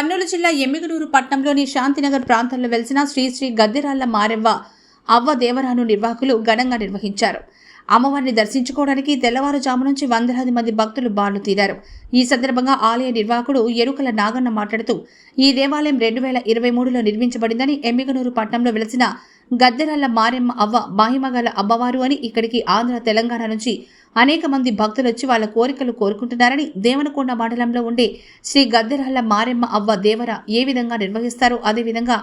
కర్నూలు జిల్లా ఎమ్మిగనూరు పట్టణంలోని శాంతినగర్ ప్రాంతంలో వెలిసిన శ్రీ శ్రీ గద్దెరాళ్ళ మారెవ్వ అవ్వ దేవరాను నిర్వాహకులు ఘనంగా నిర్వహించారు. అమ్మవారిని దర్శించుకోవడానికి తెల్లవారుజాము నుంచి వందలాది మంది భక్తులు బారులు తీరారు. ఈ సందర్భంగా ఆలయ నిర్వాహకుడు ఎరుకల నాగన్న మాట్లాడుతూ ఈ దేవాలయం రెండు వేల ఇరవై మూడులో నిర్మించబడిందని ఎమ్మిగనూరు పట్టణంలో వెలిసిన గద్దెరాళ్ళ మారెమ్మ అవ్వ మహిమగల అమ్మవారు అని ఇక్కడికి ఆంధ్ర తెలంగాణ నుంచి అనేక మంది భక్తులు వచ్చి వాళ్ళ కోరికలు కోరుకుంటున్నారని దేవనకొండ మండలంలో ఉండే శ్రీ గద్దెరహల్ల మారెమ్మ అవ్వ దేవర ఏ విధంగా నిర్వహిస్తారో అదేవిధంగా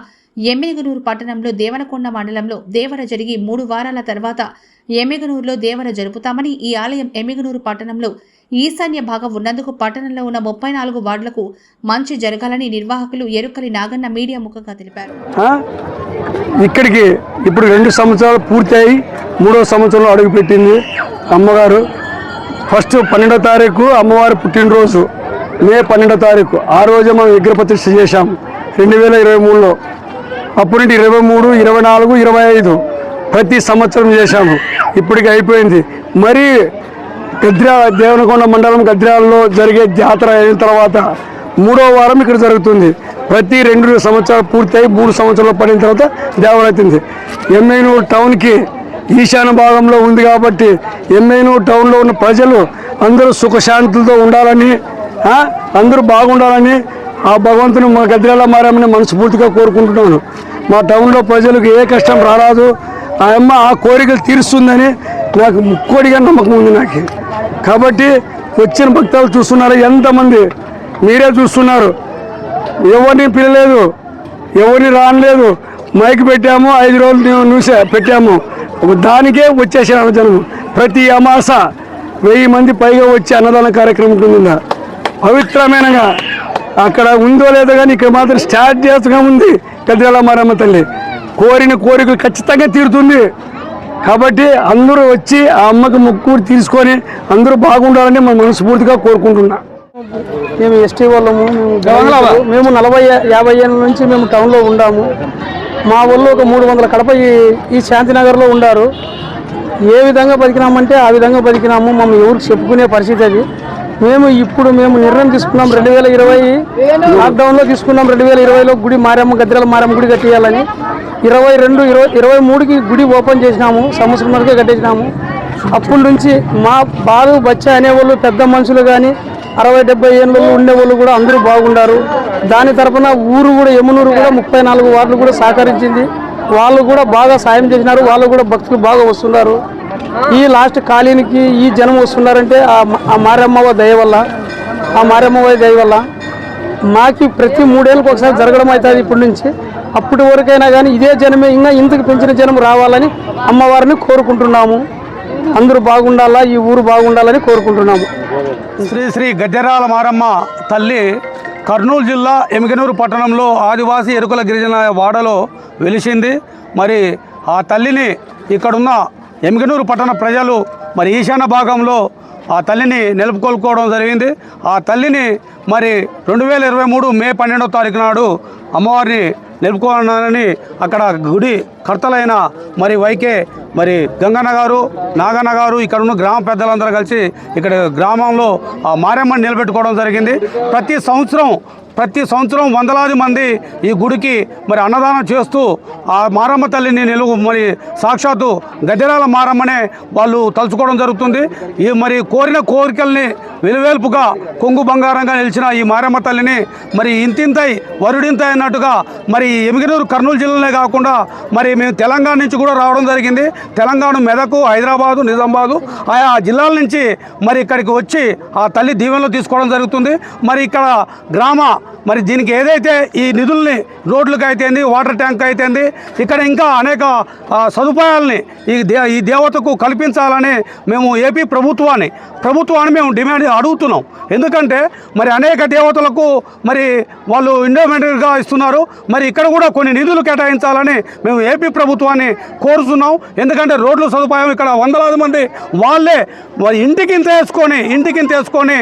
ఎమ్మెగనూరు పట్టణంలో దేవనకొండ మండలంలో దేవర జరిగి మూడు వారాల తర్వాత ఎమ్మెగనూరులో దేవర జరుపుతామని ఈ ఆలయం ఎమ్మెగనూరు పట్టణంలో ఈశాన్య భాగం ఉన్నందుకు పట్టణంలో ఉన్న ముప్పై నాలుగు వార్డులకు మంచి జరగాలని నిర్వాహకులు ఎరుకలి నాగన్న మీడియా ముఖంగా తెలిపారు. ఇక్కడికి ఇప్పుడు రెండు సంవత్సరాలు పూర్తయి మూడో సంవత్సరంలో అడుగుపెట్టింది. అమ్మగారు ఫస్ట్ పన్నెండో తారీఖు అమ్మవారి పుట్టినరోజు మే పన్నెండో తారీఖు. ఆ రోజే మనం విగ్రహ ప్రతిష్ఠ చేశాం రెండు వేల ఇరవై మూడులో. అప్పటి నుండి ఇరవై మూడు ఇరవై నాలుగు ఇరవై ఐదు ప్రతి సంవత్సరం చేశాము. ఇప్పటికి అయిపోయింది. మరి గద్రా దేవనకొండ మండలం గద్రాలలో జరిగే జాతర అయిన తర్వాత మూడో వారం ఇక్కడ జరుగుతుంది. ప్రతి రెండు సంవత్సరాలు పూర్తయి మూడు సంవత్సరాలు పడిన తర్వాత దేవర అవుతుంది. ఎమ్మెనూరు టౌన్కి ఈశాన్య భాగంలో ఉంది కాబట్టి ఎంఐను టౌన్లో ఉన్న ప్రజలు అందరూ సుఖశాంతులతో ఉండాలని అందరూ బాగుండాలని ఆ భగవంతుని మా గద్దెలా మారామని మనస్ఫూర్తిగా కోరుకుంటున్నాను. మా టౌన్లో ప్రజలకు ఏ కష్టం రారాదు. ఆ అమ్మ ఆ కోరికలు తీరుస్తుందని నాకు ముక్కోడిగా నమ్మకం ఉంది నాకు. కాబట్టి వచ్చిన భక్తాలు చూస్తున్నారు ఎంతమంది మీరే చూస్తున్నారు. ఎవరిని పిలలేదు ఎవరిని రానలేదు. మైక్ పెట్టాము ఐదు రోజులు న్యూస్ పెట్టాము. దానికే వచ్చేసాము జనం. ప్రతి అమాస వెయ్యి మంది పైగా వచ్చి అన్నదాన కార్యక్రమం ఉంటుంది పవిత్రమైనగా. అక్కడ ఉందో లేదో కానీ ఇక్కడ మాత్రం స్టార్ట్ చేస్తూనే ఉంది పెద్దల మారమ్మ తల్లి. కోరిన కోరికలు ఖచ్చితంగా తీరుతుంది. కాబట్టి అందరూ వచ్చి ఆ అమ్మకి ముక్కు తీసుకొని అందరూ బాగుండాలని మనం మనస్ఫూర్తిగా కోరుకుంటున్నా. మేము ఎస్టీ వాళ్ళము మేము నలభై యాభై ఏళ్ళ నుంచి మేము టౌన్లో ఉండాము. మా ఊళ్ళో ఒక మూడు వందల కడప ఈ ఈ శాంతినగర్లో ఉండారు. ఏ విధంగా బతికినామంటే ఆ విధంగా బతికినాము. మమ్మల్ని ఎవరికి చెప్పుకునే పరిస్థితి అది. మేము ఇప్పుడు మేము నిర్ణయం తీసుకున్నాం రెండు వేల ఇరవై లాక్డౌన్లో తీసుకున్నాం. రెండు వేల ఇరవైలో గుడి మారమ్మ గద్రాల మారమ్మ గుడి కట్టేయాలని. ఇరవై రెండు ఇరవై ఇరవై మూడుకి గుడి ఓపెన్ చేసినాము సంవత్సరం వరకే కట్టేసినాము. అప్పటి నుంచి మా బాలు బచ్చా అనేవాళ్ళు పెద్ద మనుషులు కానీ అరవై డెబ్బై ఏళ్ళు ఉండేవాళ్ళు కూడా అందరూ బాగుండారు. దాని తరపున ఊరు కూడా యమునూరు కూడా ముప్పై నాలుగు వార్డులు కూడా సహకరించింది. వాళ్ళు కూడా బాగా సాయం చేసినారు వాళ్ళు కూడా భక్తులు బాగా వస్తున్నారు. ఈ లాస్ట్ కాలనీకి ఈ జనం వస్తున్నారంటే ఆ మారమ్మవ దయ వల్ల ఆ మారమ్మవ దయ వల్ల మాకి ప్రతి మూడేళ్ళకి ఒకసారి జరగడం అవుతుంది ఇప్పటి నుంచి. అప్పటి వరకైనా కానీ ఇదే జనమే ఇంకా ఇంతకు పెంచిన జనం రావాలని అమ్మవారిని కోరుకుంటున్నాము. అందరూ బాగుండాలా ఈ ఊరు బాగుండాలని కోరుకుంటున్నాము. శ్రీ శ్రీ గజ్జరాల మారమ్మ తల్లి కర్నూలు జిల్లా ఎమిగనూరు పట్టణంలో ఆదివాసీ ఎరుకుల గిరిజన వాడలో వెలిసింది. మరి ఆ తల్లిని ఇక్కడున్న ఎమిగనూరు పట్టణ ప్రజలు మరి ఈశాన్య భాగంలో ఆ తల్లిని నిలుపుకొల్పుకోవడం జరిగింది. ఆ తల్లిని మరి రెండు వేల ఇరవై మూడు మే పన్నెండో తారీఖు నాడు అమ్మవారిని నిలుపుకోవాలని అక్కడ గుడి కర్తలైన మరి వైకే మరి గంగన్న గారు నాగన్న గారు ఇక్కడ ఉన్న గ్రామ పెద్దలందరూ కలిసి ఇక్కడ గ్రామంలో ఆ మారమ్మని నిలబెట్టుకోవడం జరిగింది. ప్రతి సంవత్సరం ప్రతి సంవత్సరం వందలాది మంది ఈ గుడికి మరి అన్నదానం చేస్తూ ఆ మారమ్మ తల్లిని నిలువు మరి సాక్షాత్తు గదిరాల మారమ్మనే వాళ్ళు తలుచుకోవడం జరుగుతుంది. ఈ మరి కోరిన కోరికల్ని విలువేల్పుగా కొంగు బంగారంగా నిలిచిన ఈ మారమ్మ తల్లిని మరి ఇంతింతై వరుడింతై అన్నట్టుగా మరి ఎమిగినూరు కర్నూలు జిల్లాలే కాకుండా మరి మేము తెలంగాణ నుంచి కూడా రావడం జరిగింది. తెలంగాణ మెదకు హైదరాబాదు నిజామాబాదు ఆయా జిల్లాల నుంచి మరి ఇక్కడికి వచ్చి ఆ తల్లి దీవెనలు తీసుకోవడం జరుగుతుంది. మరి ఇక్కడ గ్రామ మరి దీనికి ఏదైతే ఈ నిధుల్ని రోడ్లకు అయితేంది వాటర్ ట్యాంక్ అయితేంది ఇక్కడ ఇంకా అనేక సదుపాయాలని ఈ దే ఈ దేవతకు కల్పించాలని మేము ఏపీ ప్రభుత్వాన్ని ప్రభుత్వాన్ని మేము డిమాండ్ అడుగుతున్నాం. ఎందుకంటే మరి అనేక దేవతలకు మరి వాళ్ళు ఇండోమెంటరీగా ఇస్తున్నారు. మరి ఇక్కడ కూడా కొన్ని నిధులు కేటాయించాలని మేము ఏపీ ప్రభుత్వాన్ని కోరుతున్నాం. ఎందుకంటే రోడ్ల సదుపాయం ఇక్కడ వందలాది మంది వాళ్ళే మరి ఇంటికి ఇంత వేసుకొని ఇంటికి ఇంత వేసుకొని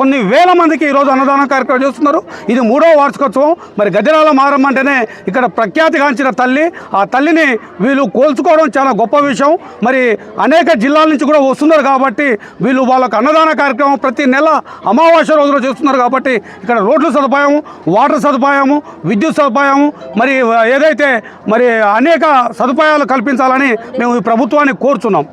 కొన్ని వేల మందికి ఈరోజు అన్నదాన కార్యక్రమం చేస్తున్నారు. ఇది మూడో వార్షికోత్సవం. మరి గజరాల మారమ్మ అంటేనే ఇక్కడ ప్రఖ్యాతిగాంచిన తల్లి. ఆ తల్లిని వీళ్ళు కోల్చుకోవడం చాలా గొప్ప విషయం. మరి అనేక జిల్లాల నుంచి కూడా వస్తున్నారు కాబట్టి వీళ్ళు వాళ్ళకు అన్నదాన కార్యక్రమం ప్రతి నెల అమావాస్య రోజున చేస్తున్నారు కాబట్టి ఇక్కడ రోడ్ల సదుపాయం వాటర్ సదుపాయము విద్యుత్ సదుపాయము మరి ఏదైతే మరి అనేక సదుపాయాలు కల్పించాలని మేము ఈ ప్రభుత్వాన్ని కోరుచున్నాం.